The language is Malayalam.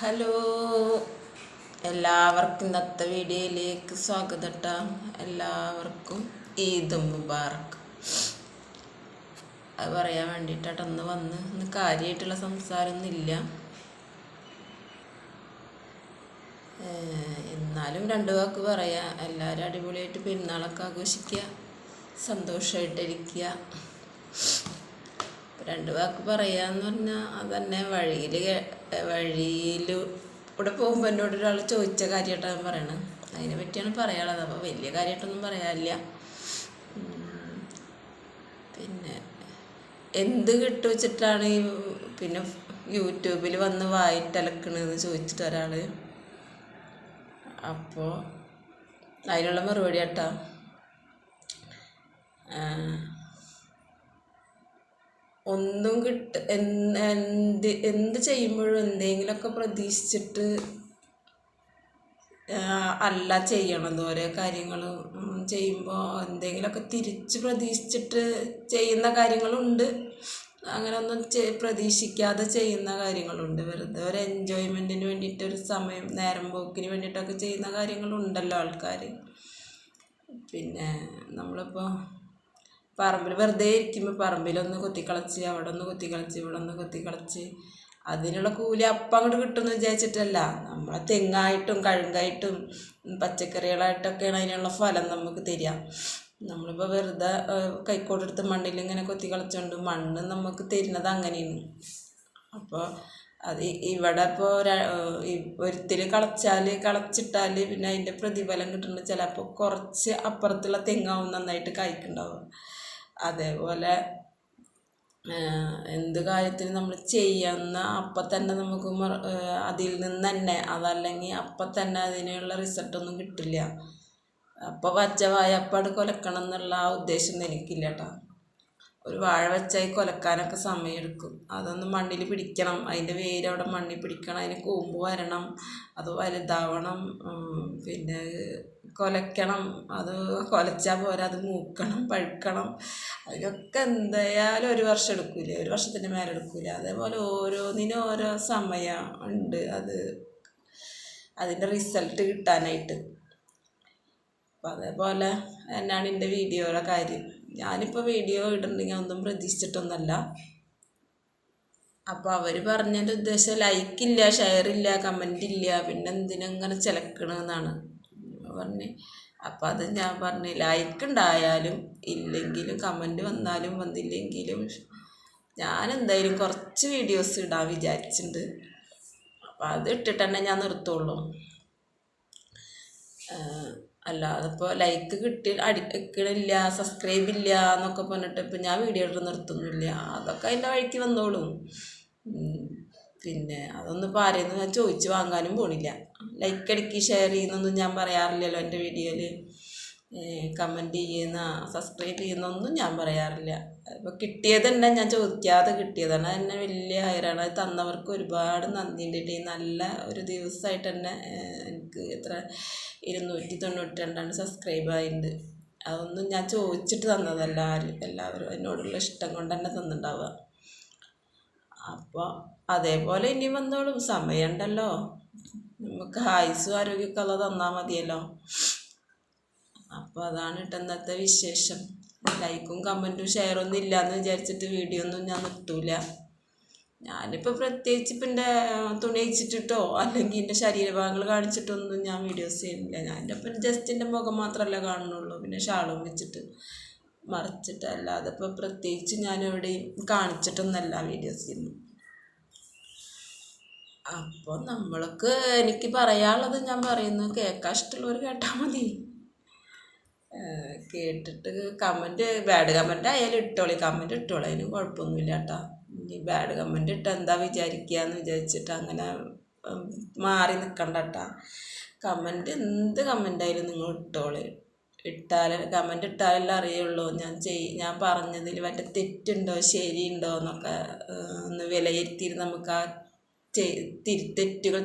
ഹലോ. എല്ലാവർക്കും ഇന്നത്തെ വീഡിയോയിലേക്ക് സ്വാഗതം കേട്ടോ എല്ലാവർക്കും ഈദ് മുബാറക്ക് അത് പറയാൻ വേണ്ടിയിട്ടാണ് ഒന്ന് വന്ന് ഇന്ന് കാര്യമായിട്ടുള്ള സംസാരമൊന്നുമില്ല എന്നാലും രണ്ടു വാക്ക് പറയാം. എല്ലാവരും അടിപൊളിയായിട്ട് പെരുന്നാളൊക്കെ ആഘോഷിക്കുക സന്തോഷമായിട്ടിരിക്കുക രണ്ട് വാക്ക് പറയാന്ന് പറഞ്ഞാൽ അതന്നെ വഴിയിൽ വഴിയിൽ ഇവിടെ പോകുമ്പോൾ എന്നോട് ഒരാൾ ചോദിച്ച കാര്യമായിട്ടാണ് പറയണത് അതിനെ പറ്റിയാണ് പറയാനുള്ളത്. അപ്പോൾ വലിയ കാര്യമായിട്ടൊന്നും പറയാനില്ല. പിന്നെ എന്ത് കിട്ടു വെച്ചിട്ടാണ് ഈ പിന്നെ യൂട്യൂബിൽ വന്ന് വായിട്ടലക്കണെന്ന് ചോദിച്ചിട്ട് ഒരാൾ അപ്പോൾ അതിനുള്ള മറുപടി കേട്ടോ ഒന്നും കിട്ട എന്ത് എന്ത് ചെയ്യുമ്പോഴും എന്തെങ്കിലുമൊക്കെ പ്രതീക്ഷിച്ചിട്ട് അല്ല ചെയ്യണത് ഓരോ കാര്യങ്ങൾ ചെയ്യുമ്പോൾ എന്തെങ്കിലുമൊക്കെ തിരിച്ച് പ്രതീക്ഷിച്ചിട്ട് ചെയ്യുന്ന കാര്യങ്ങളുണ്ട്. അങ്ങനെ ഒന്നും പ്രതീക്ഷിക്കാതെ ചെയ്യുന്ന കാര്യങ്ങളുണ്ട്. വെറുതെ ഒരു എൻജോയ്മെന്റിന് വേണ്ടിയിട്ട് ഒരു സമയം നേരം പോക്കിന് വേണ്ടിയിട്ടൊക്കെ ചെയ്യുന്ന കാര്യങ്ങളുണ്ടല്ലോ ആൾക്കാർ പിന്നെ നമ്മളിപ്പോൾ പറമ്പിൽ വെറുതെ ഇരിക്കുമ്പോൾ പറമ്പിലൊന്ന് കുത്തിക്കളച്ച് അവിടെ ഒന്ന് കുത്തിക്കളച്ച് ഇവിടെ ഒന്ന് കുത്തിക്കളച്ച്. അതിനുള്ള കൂലി അപ്പം അങ്ങോട്ട് കിട്ടുമെന്ന് വിചാരിച്ചിട്ടല്ല. നമ്മളെ തെങ്ങായിട്ടും കഴുങ്കായിട്ടും പച്ചക്കറികളായിട്ടൊക്കെയാണ് അതിനുള്ള ഫലം നമുക്ക് തരിക. നമ്മളിപ്പോൾ വെറുതെ കൈക്കോട്ടെടുത്ത് മണ്ണിൽ ഇങ്ങനെ കൊത്തി കളിച്ചുകൊണ്ട് മണ്ണ് നമുക്ക് തരുന്നത് അങ്ങനെയാണ്. അപ്പോൾ അത് ഇവിടെ ഇപ്പോൾ ഒരുത്തിൽ കളച്ചാൽ കളച്ചിട്ടാൽ പിന്നെ അതിന്റെ പ്രതിഫലം കിട്ടുന്നത് ചിലപ്പോൾ കുറച്ച് അപ്പുറത്തുള്ള തെങ്ങാവും നന്നായിട്ട് കായ്ക്കുണ്ടാവുക അതേപോലെ എന്ത് കാര്യത്തിന് നമ്മൾ ചെയ്യുന്ന അപ്പം തന്നെ നമുക്ക് അതിൽ നിന്ന് തന്നെ അതല്ലെങ്കിൽ അപ്പം തന്നെ അതിനുള്ള റിസൾട്ടൊന്നും കിട്ടില്ല. അപ്പോൾ വച്ച വായ അപ്പാട് കൊലക്കണം എന്നുള്ള ആ ഉദ്ദേശം എനിക്കില്ല കേട്ടോ ഒരു വാഴ വെച്ചാൽ കൊലക്കാനൊക്കെ സമയമെടുക്കും അതൊന്ന് മണ്ണിൽ പിടിക്കണം. അതിന്റെ വേര് അവിടെ മണ്ണിൽ പിടിക്കണം. അതിന് കൂമ്പ് വരണം. അത് വലുതാവണം. പിന്നെ കൊലയ്ക്കണം. അത് കൊലച്ചാൽ പോരാ അത് മൂക്കണം പഴുക്കണം. അതിനൊക്കെ എന്തായാലും ഒരു വർഷം എടുക്കില്ല ഒരു വർഷത്തിന്റെ മേലെ എടുക്കില്ല അതേപോലെ ഓരോന്നിനും ഓരോ സമയം ഉണ്ട്. അത് അതിന്റെ റിസൾട്ട് കിട്ടാനായിട്ട്. അപ്പം അതേപോലെ തന്നെയാണ് എന്റെ വീഡിയോയുടെ കാര്യം. ഞാനിപ്പോൾ വീഡിയോ ഇടുന്നുണ്ടെങ്കിൽ ഒന്നും പ്രതീക്ഷിച്ചിട്ടൊന്നുമല്ല അപ്പോൾ അവർ പറഞ്ഞതിന്റെ ഉദ്ദേശം ലൈക്കില്ല ഷെയർ ഇല്ല കമന്റ് ഇല്ല പിന്നെ എന്തിനങ്ങനെ ചിലക്കണമെന്നാണ് പറഞ്ഞ്. അപ്പം അത് ഞാൻ പറഞ്ഞു ലൈക്ക് ഉണ്ടായാലും ഇല്ലെങ്കിലും കമന്റ് വന്നാലും വന്നില്ലെങ്കിലും ഞാൻ എന്തായാലും കുറച്ച് വീഡിയോസ് ഇടാൻ വിചാരിച്ചിട്ടുണ്ട് അപ്പം അത് ഇട്ടിട്ട് തന്നെ ഞാൻ നിർത്തുള്ളൂ. അല്ല ഇപ്പോൾ ലൈക്ക് കിട്ടി അടിക്കണില്ല സബ്സ്ക്രൈബ് ഇല്ല എന്നൊക്കെ പറഞ്ഞിട്ട് ഇപ്പം ഞാൻ വീഡിയോ ഇട്ട് നിർത്തുന്നില്ല. അതൊക്കെ അതിന്റെ വഴിക്ക് വന്നോളും. പിന്നെ അതൊന്നും ഇപ്പോൾ ആരെയൊന്നും ഞാൻ ചോദിച്ച് വാങ്ങാനും പോണില്ല. ലൈക്ക് അടിക്കി ഷെയർ ചെയ്യുന്നൊന്നും ഞാൻ പറയാറില്ലല്ലോ എന്റെ വീഡിയോയിൽ കമന്റ് ചെയ്യുന്ന സബ്സ്ക്രൈബ് ചെയ്യുന്നൊന്നും ഞാൻ പറയാറില്ല. ഇപ്പോൾ കിട്ടിയത് തന്നെ ഞാൻ ചോദിക്കാതെ കിട്ടിയതാണ്. തന്നെ വലിയ ഹയറാണ് അത് തന്നവർക്ക് ഒരുപാട് നന്ദിയുണ്ട്. ഈ നല്ല ഒരു ദിവസമായിട്ട് തന്നെ എനിക്ക് എത്ര ഇരുന്നൂറ്റി തൊണ്ണൂറ്റി രണ്ടാണ് സബ്സ്ക്രൈബ് ആയിട്ടുണ്ട് അതൊന്നും ഞാൻ ചോദിച്ചിട്ട് തന്നതല്ല. ആരും എല്ലാവരും എന്നോടുള്ള ഇഷ്ടം കൊണ്ട് തന്നെ തന്നിട്ടുണ്ടാവുക അപ്പോൾ അതേപോലെ ഇനി വന്നോളും. സമയമുണ്ടല്ലോ നമുക്ക് ആയുസ്സും ആരോഗ്യമൊക്കെ ഉള്ളത് തന്നാൽ മതിയല്ലോ. അപ്പോൾ അതാണ് ഇട്ടന്നത്തെ വിശേഷം. ലൈക്കും കമന്റും ഷെയറൊന്നും എന്ന് വിചാരിച്ചിട്ട് വീഡിയോ ഒന്നും ഞാൻ നിർത്തൂല. ഞാനിപ്പോൾ പ്രത്യേകിച്ച് ഇപ്പം എന്റെ തുണി അയച്ചിട്ടിട്ടോ അല്ലെങ്കിൽ എന്റെ ശരീരഭാഗങ്ങൾ കാണിച്ചിട്ടൊന്നും ഞാൻ വീഡിയോസ് ചെയ്യുന്നില്ല. ഞാൻ എന്റെ ഇപ്പം ജസ്റ്റ് എന്റെ മുഖം മാത്രമല്ല കാണുന്നുള്ളൂ. പിന്നെ ഷാളും വെച്ചിട്ട് മറിച്ചിട്ട് അല്ലാതെ ഇപ്പോൾ പ്രത്യേകിച്ച് ഞാൻ എവിടെയും കാണിച്ചിട്ടൊന്നല്ല വീഡിയോസ് ചെയ്യുന്നു അപ്പോൾ നമ്മൾക്ക് എനിക്ക് പറയാനുള്ളത് ഞാൻ പറയുന്നു കേൾക്കാൻ ഇഷ്ടമുള്ളവർ കേട്ടാൽ മതി. കേട്ടിട്ട് കമന്റ് ബാഡ് കമന്റ് ആയാലും ഇട്ടോളി. കമന്റ് ഇട്ടോളി അതിന് കുഴപ്പമൊന്നുമില്ല കേട്ടോ. ഇനി ബാഡ് കമന്റ് ഇട്ട് എന്താ വിചാരിക്കുക എന്ന് വിചാരിച്ചിട്ട് അങ്ങനെ മാറി നിൽക്കണ്ട കേട്ടോ. കമന്റ് എന്ത് കമന്റ് ആയാലും നിങ്ങൾ ഇട്ടോളി. ഇട്ടാൽ കമന്റ് ഇട്ടാലല്ലേ അറിയുള്ളൂ. ഞാൻ ചെയ് ഞാൻ പറഞ്ഞതിൽ മറ്റേ തെറ്റുണ്ടോ ശരിയുണ്ടോ എന്നൊക്കെ ഒന്ന് വിലയിരുത്തിയിരുന്ന് നമുക്ക് ആ തെറ്റുകൾ